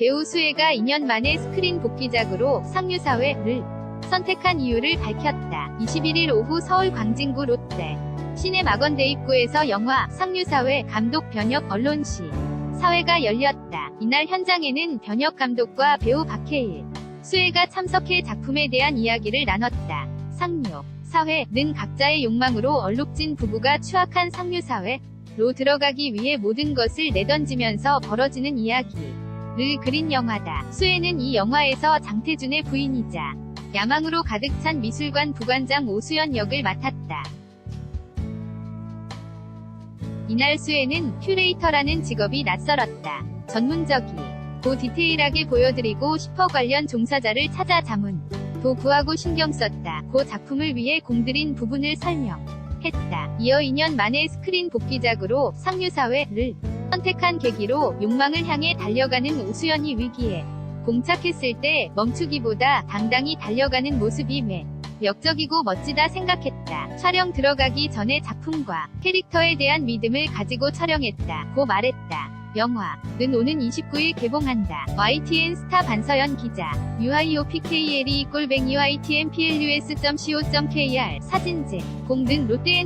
배우 수혜가 2년 만에 스크린 복귀작으로 상류사회를 선택한 이유를 밝혔다. 21일 오후 서울 광진구 롯데 시내 막원대 입구에서 영화 상류사회 감독 변혁 언론시 사회가 열렸다. 이날 현장에는 변혁 감독과 배우 박해일, 수혜가 참석해 작품에 대한 이야기를 나눴다. 상류, 사회는 각자의 욕망으로 얼룩진 부부가 추악한 상류 사회로 들어가기 위해 모든 것을 내던지면서 벌어지는 이야기 를 그린 영화다. 수혜는 이 영화에서 장태준의 부인이자 야망으로 가득 찬 미술관 부관장 오수연 역을 맡았다. 이날 수혜는 큐레이터라는 직업이 낯설었다. 전문적이 고 디테일하게 보여드리고 싶어 관련 종사자를 찾아 자문, 도 구하고 신경 썼다. 고 작품을 위해 공들인 부분을 설명했다. 이어 2년 만에 스크린 복귀작으로 상류사회를 선택한 계기로 욕망을 향해 달려가는 오수연이 위기에 봉착했을 때 멈추기보다 당당히 달려가는 모습이 매 역적이고 멋지다 생각했다. 촬영 들어가기 전에 작품과 캐릭터에 대한 믿음을 가지고 촬영했다. 고 말했다. 영화는 오는 29일 개봉한다. YTN 스타 반서연 기자. UIOPKLE 꼴뱅이 YTNPLUS.co.kr 사진제. 공등 롯데엔